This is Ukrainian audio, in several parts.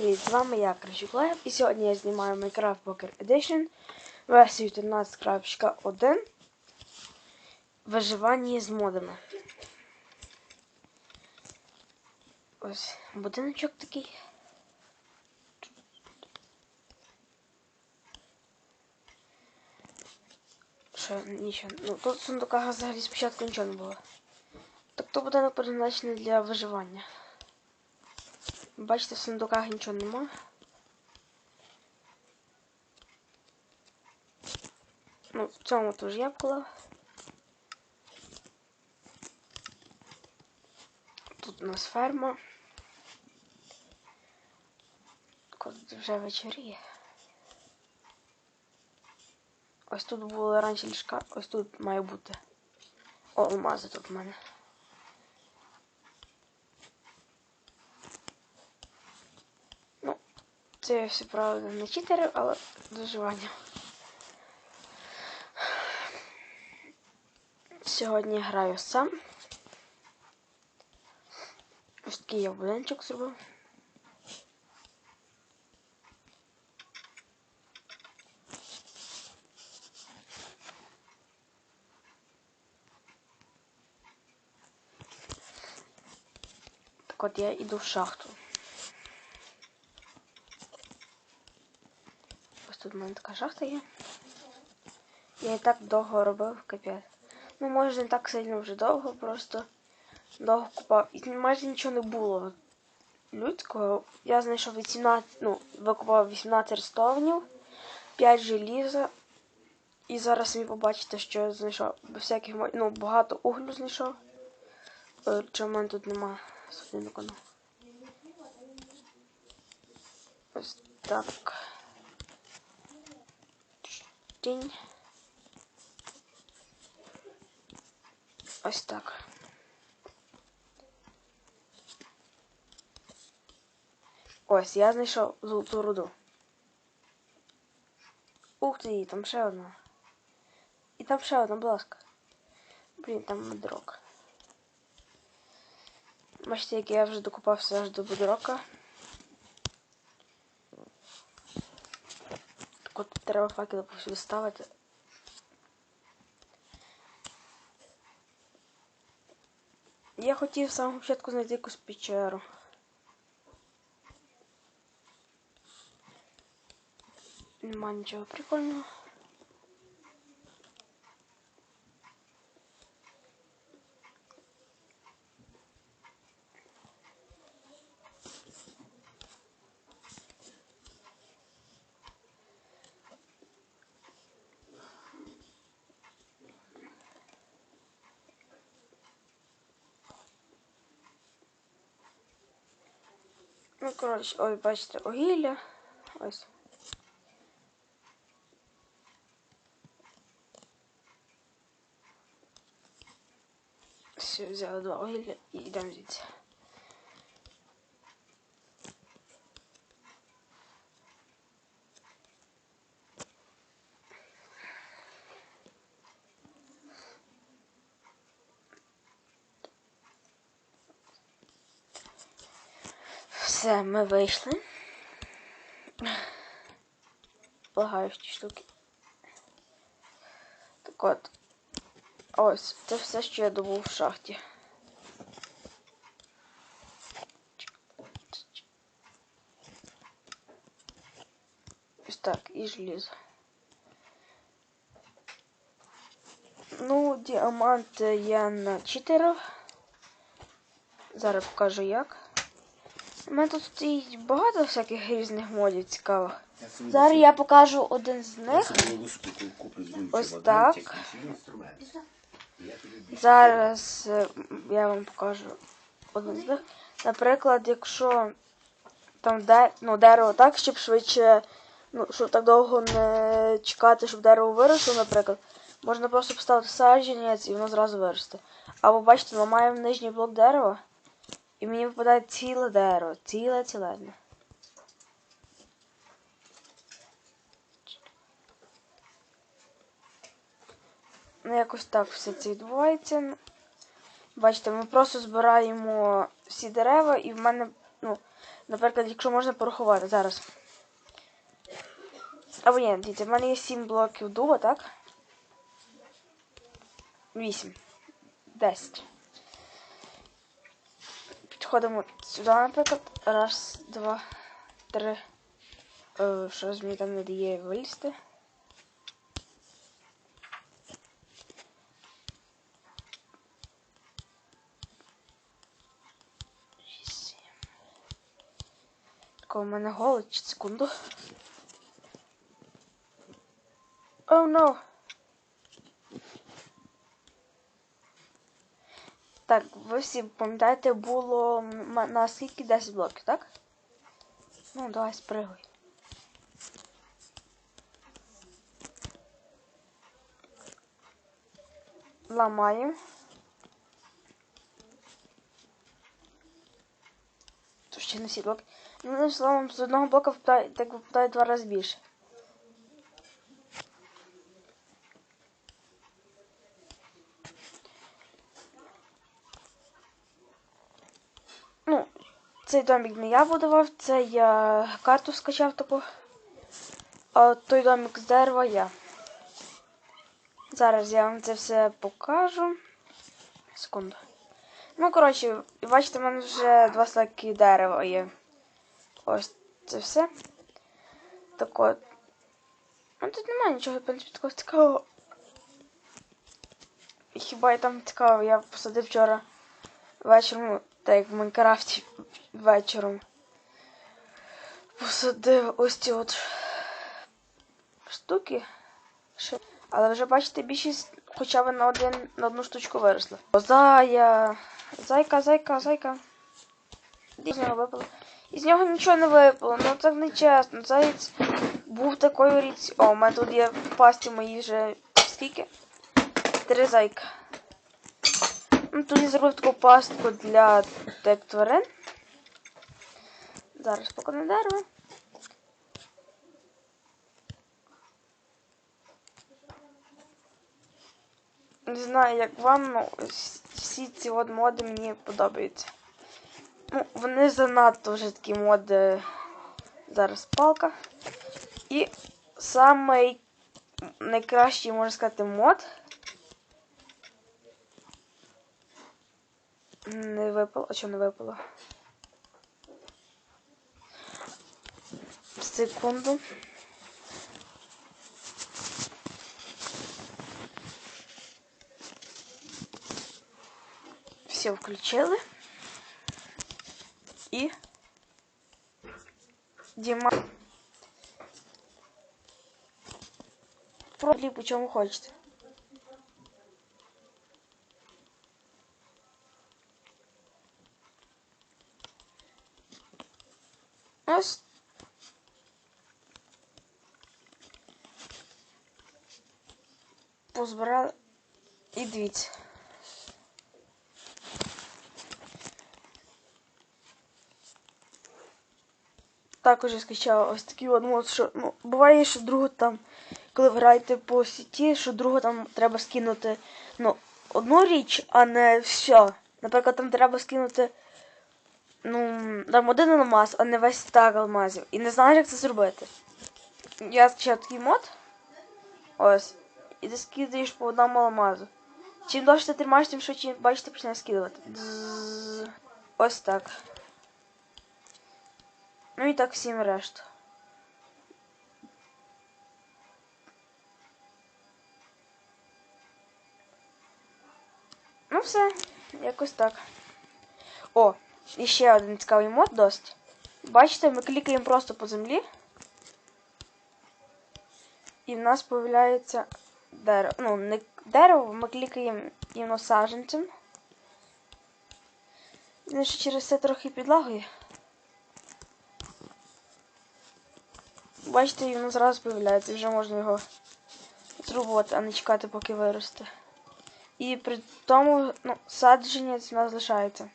привіт! З вами я, Кращук Лайв, і сьогодні я знімаю Minecraft Poker Edition версію 13.1 Виживання з модами. Ось будиночок такий. Що, нічого. Ну, тут в сундуках взагалі спочатку нічого не було. Тобто будинок призначений для виживання. Бачите, в сундуках нічого нема. Ну, в цьому теж я вклав. Тут у нас ферма. Коли вже вечоріє. Ось тут були раніше ліжка, ось тут має бути. О, алмази тут в мене. Це я все правда не читери, але доживання. Сьогодні граю сам. Ось такий я будинчик зробив. Так от я йду в шахту. Ось тут в мене така шахта є. Я і так довго робив, капець. Ну, може не так сильно вже довго, просто довго купав. І майже нічого не було людського. Я знайшов 18, ну, викупав 18 рестовнів, 5 желіза. І зараз самі побачите, що я знайшов всяких ну, багато углю знайшов. Е, Чого в мене тут нема судинку. Ну. Ось так. Тінь. Ось так. Ось, я знайшов золоту руду. Ух ти, там ще одна. І там ще одна, будь ласка. Блін, там бедрок. Бачите, як я вже докупався аж до бедрока. Так от треба факели повсюди ставити. Я хотів з самого початку знайти якусь печеру. Нема нічого прикольного. Ну, коротше, ой, бачите, огілля. Ось. Все, взяла два огілля і йдемо звідси. Все, ми вийшли. Лагаю ті штуки. Так от. Ось, це все, що я добув в шахті. Ось так, і желізо. Ну, діамант я начитерив. Зараз покажу як. У мене тут стоїть багато всяких різних модів цікавих. Зараз я покажу один з них. Ось так. Зараз е, я вам покажу один з них. Наприклад, якщо там де, ну, дерево так, щоб швидше, ну, щоб так довго не чекати, щоб дерево виросло, наприклад, можна просто поставити саджанець і воно зразу виросте. Або бачите, ламаємо нижній блок дерева, і мені випадає ціле дерево, ціле цілезне. Ну, якось так все це відбувається. Бачите, ми просто збираємо всі дерева, і в мене, ну, Наприклад, якщо можна порахувати зараз. Або ні, дивіться, в мене є 7 блоків дуба, так? 8. 10. Підходимо сюди, наприклад. Раз, два, три. Е, щось мені там не дає вилізти. У мене голод, секунду. Oh no. Так, ви всі пам'ятаєте, було на скільки 10 блоків, так? Ну, давай спригуй. Ламаємо. Тут ще не всі блоки. Ну, словом, з одного блока впадає, так випадає два рази більше. Цей домик не я будував, це я карту скачав таку. А той домик з дерева я. Зараз я вам це все покажу. Секунду. Ну, коротше, бачите, в мене вже два слайки дерева є. Ось це все. Так от. Ну тут немає нічого, в принципі, такого цікавого. Хіба я там цікаво, я посадив вчора вечором, так як в Майнкрафті вечором. Посадив ось ці от штуки. Але вже бачите, більшість хоча б на один на одну штучку виросла. Зая. Зайка, зайка, зайка. Де з нього випало? Із нього нічого не випало, ну так не чесно. Заєць був такою річ. О, у мене тут є в пасті мої вже скільки? Три зайка. Ну, тут я зробив таку пастку для тек тварин. Зараз поки на дерево. Не знаю, як вам, ну всі ці от моди мені подобаються. Ну, вони занадто вже такі моди. Зараз палка. І самий найкращий, можна сказати, мод. Не випало. А що не випало? Секунду. Все включили. І Діма. Про чому хочете. Ось. Позбирали. І дивіться. Також я скачала ось такий от мод, що ну, буває, що другу там, коли ви граєте по сіті, що другу там треба скинути ну, одну річ, а не все. Наприклад, там треба скинути ну, там один алмаз, а не весь стак алмазів. І не знаєш, як це зробити. Я скачав такий мод. Ось. І ти скидаєш по одному алмазу. Чим довше ти тримаєш, тим швидше, бачите, починає скидувати. Дзззз. Ось так. Ну і так всім решту. Ну все, якось так. О, і ще один цікавий мод досить. Бачите, ми клікаємо просто по землі. І в нас появляється дерево. Ну, не дерево, ми клікаємо іменно саджанцем. Він ще через це трохи підлагує. Бачите, воно зразу появляється, вже можна його зрубувати, а не чекати, поки виросте. І при тому, ну, саджанець у нас залишається.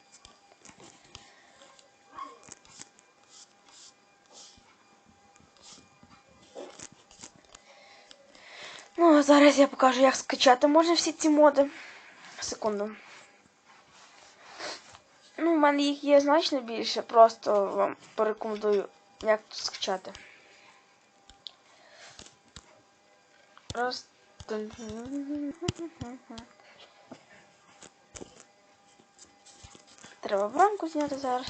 Зараз я покажу, як скачати можна всі ці моди. Секунду. Ну, в мене їх є значно більше, просто вам порекомендую, як тут скачати. Просто. Треба бранку зняти зараз.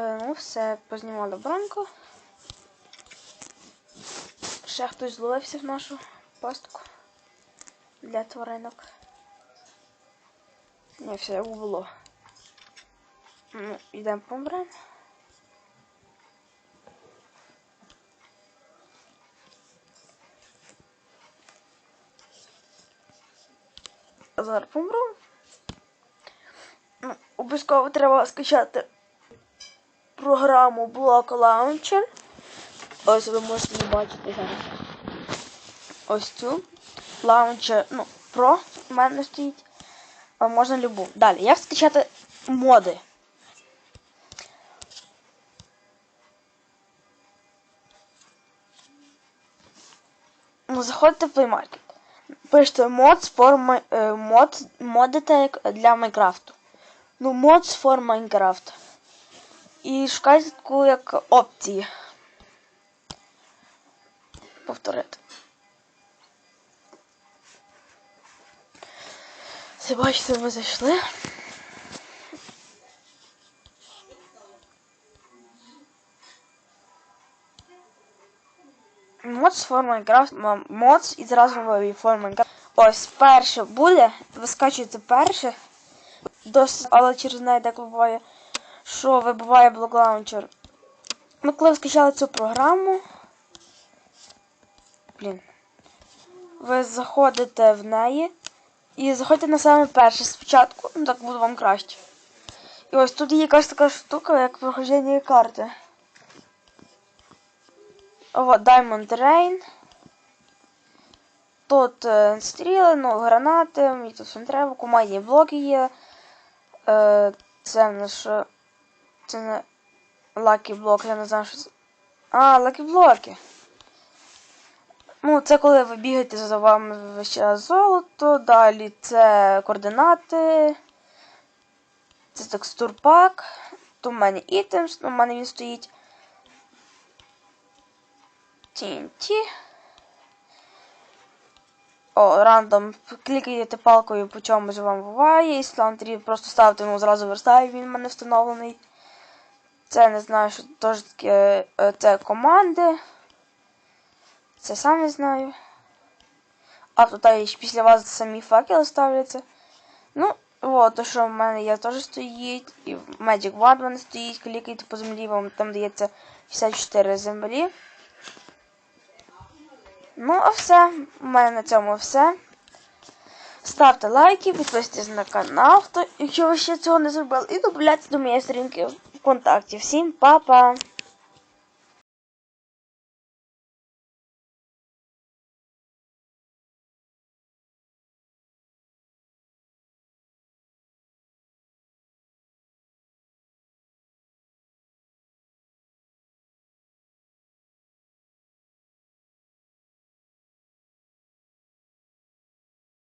Ну все, познімали бранку. Ще хтось зловився в нашу пастку для тваринок. Не, все як було. Ну, йдемо помремо. Зараз помру. Ну, обов'язково треба скачати програму Block Launcher. Ось ви можете бачити зараз. Ось цю. Launcher, ну, Pro в мене стоїть. А можна любу. Далі, як скачати моди? Ну, заходите в Play Market. Пишете mods for е, mod, модите для Майнкрафту. Ну, mods for Minecraft. І шукайте таку як опції. Повторити. Це бачите, ми зайшли. Mods for Minecraft, м- mods і зразу вивів for Minecraft. Ось перше буде, ви скачуєте перше, дос, але через неї так буває, що вибиває блок лаунчер. Ми коли скачали цю програму. Блін. Ви заходите в неї і заходите на саме перше спочатку, ну так буде вам краще. І ось тут є якась така штука, як проходження карти. От Diamond Rain. Тут е, стріли, ну, гранати, мені тут все не треба, командні блоки є. Е, це що? Це не Lucky блок, я не знаю, що це. А, Lucky блоки. Ну, це коли ви бігаєте за вами весь час золото, далі це координати. Це текстур пак. То в мене items, ну, в мене він стоїть. TNT. О, рандом. Клікаєте палкою по чомусь вам буває. І просто ставите йому зразу верстає, він в мене встановлений. Це не знаю, що теж таке. Це команди. Це сам не знаю. А тут після вас самі факели ставляться. Ну, от, то, що в мене є, теж стоїть. І в Magic Wand мене стоїть. Клікайте по землі, вам там дається 54 землі. Ну, а все. У мене на цьому все. Ставте лайки, підписуйтесь на канал, хто, якщо ви ще цього не зробили, і додавайтесь до моєї сторінки ВКонтакті. Всім па-па!